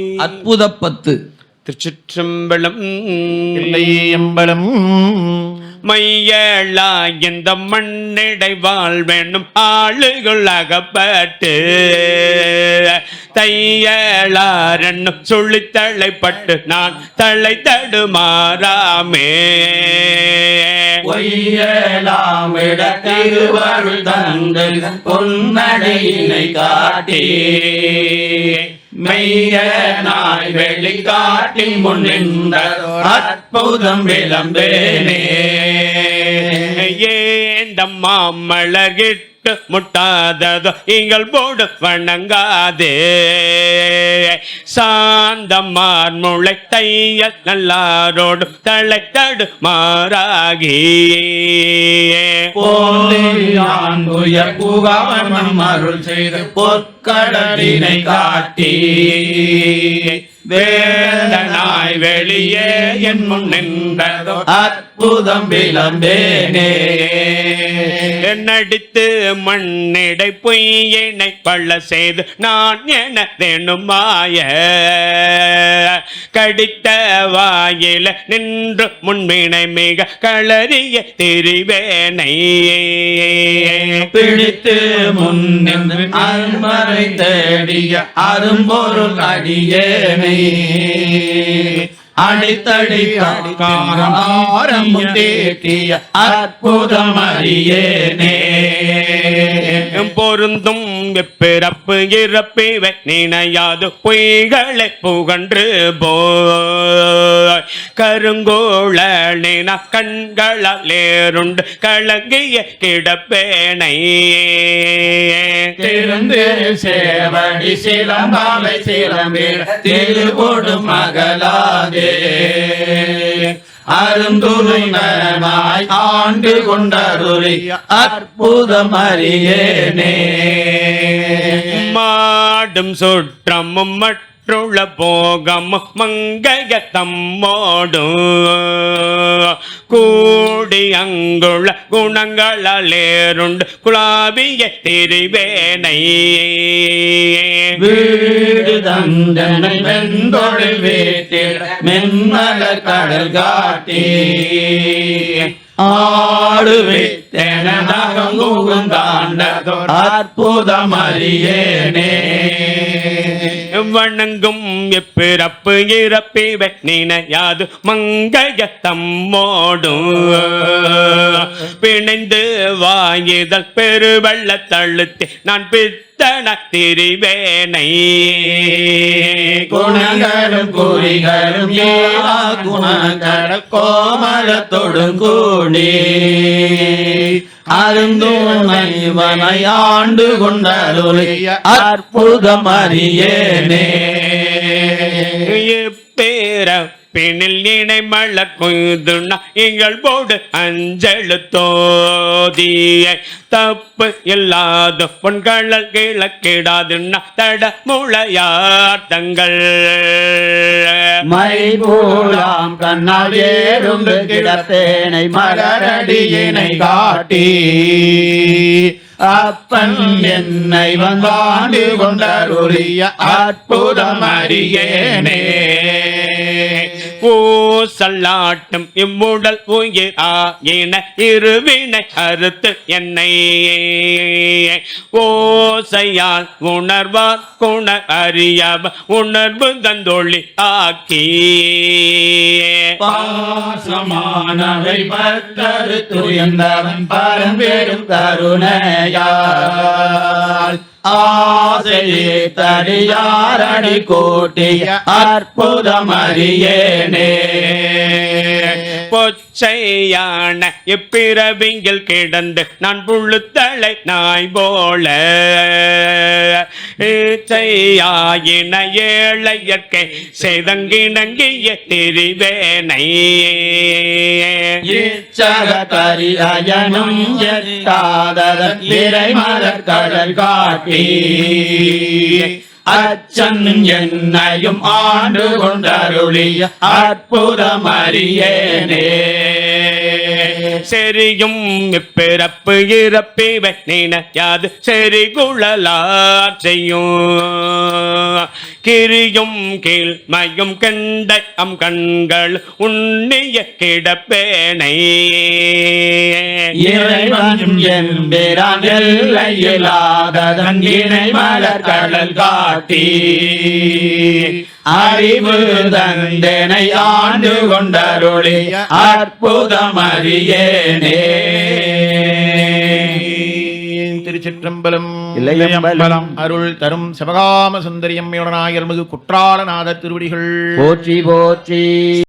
அற்புத பத்து திருச்சிற்றம்பலம் எம்பலம் மையளா இந்த மண்ணிடை வாழ்வேணும் ஆளுகள் அகப்பட்டு தையளாரன்னும் சொல்லி தலைப்பட்டு நான் தலை தடுமாறாமே. பொய்யலாம் திருவருள் தந்து பொன்னடையினை காட்டி மெய்யனாய் வெளிக்காட்டி முன்னின்ற அற்புதம் விளம்பேனே. ஏண்டம்மா மலர்கிட்டு முட்டாததோ எங்கள் போடு வணங்காதே. சாந்தமார் முளைத்தைய நல்லாரோடு தலைத்தடு மாறாகி. போலியான் உயர் அருள் செய்து பொற்கடலினை காட்டி. வேந்தனாய் வெளியே என் முன் நின்றதோ அற்புதம் விளம்பேனே. நடித்து மண்ணிடை பொய்யனை பள்ள செய்து நான் என தெனுமாய கடித்த வாயில நின்று முன்பினை மிக களறிய திரிவேனை. பிடித்து முன்னின்று அருமறை தேடிய அரும்பொருள் அடியேனை. அடித்தடி ஆரம்பம் தேட்டிய அற்புதம் அறியேனே பொருந்தும் பிறப்பு இறப்பிவை நினையாது பொய்களை புகன்று போய். கருங்கோள நின கண்களால் ஏறுண்டு கலங்கிய கிடப்பேனை. திருந்து சேவடி சிலம்பாலை சிலம்பில் திருகொடு மகளாதே. அருந்துருமாய் ஆண்டு கொண்டருளி அற்புதம் அறியேனே மாடும் சுற்றமும் மட்டும் போகம் மங்கைய தம்மோடும் கூடி அங்குள்ள குணங்களாலேருண்டு குலாவிய திருவேனை. வீடு தந்தனை வெந்தொழில் வீட்டில் மென்மலர் கடல் காட்டி. ஆடுவித்தெனதாண்டதோ அற்புதம் அறியேனே. வணங்கும் எப்பிறப்பு இறப்பிவை நினையாது மங்கைய தம்மோடும் பிணைந்து வாயுதல் பெருவள்ள தழுத்தி நான் பித்தன திரிவேனை. குணங்களும் குறிகளும் ஏவா குணங்கள் கோமலத்தொடும் கூடி அருந்துணைவனை ஆண்டு கொண்டருளிய அற்புதம் அறியேனே. பேர பிணில் இணை மலர் கொய்துண்ணா எங்கள் போடு அஞ்சலு தோதியை. தப்பு இல்லாத பொன்களல் கிழக்கிடாதுன்னா தட முளையாட்டங்கள் மைபூலாம் கண்ணால் ஏறுண்டு கிடத்தேனை மலரடியினை காட்டி. அப்பன் என்னை வந்தாண்டு கொண்டருளிய அற்புதம் அறியேனே. ஊசல்லாட்டும் இம்முடல் உயிர் ஆயின இருவினை அறுத்து என்னை ஓசையால் உணர்வார் குண அறியவ உணர்வு தந்தொழி ஆக்கி. பாசமானவை பத்தரு துயர்ந்தவன் பரம்பெரும் கருணையால். ஆசையே தடியாரடி கோட்டிய அற்புதமறியேனே பொச்சையான இப்பிறவியில் கிடந்து நான் புழுத்தலை நாய் போல. செய்யாயின ஏழையற்கை செய்தங்கிணங்கிய திரிவேனை. இச்சகரி அயனும் எட்டாததன் இறைமலர் கடல் காட்டி. அச்சன் என்னையும் ஆண்டு கொண்டருளிய அற்புதம் செரியும் இப்பிறப்பு இறப்பிவை நினையாது செறி குழலாற்றையும் கிரியும் கீழ்மையும் கண்டை அம் கண்கள் உண்ணிய கிடப்பேனை. இறைவன் என்பிரான் எல்லையில்லாததன் இணை மலர் கடல் காட்டி. அறிவு தந்தனை ஆண்டு கொண்டருளி அற்புதம் அறியேனே திருச்சிற்றம்பலம் இல்லையம்பலம். அருள் தரும் சிவகாம சுந்தரியம்மையுடனாயர்மிகு குற்றாலநாத திருவடிகள். போற்றி போற்றி.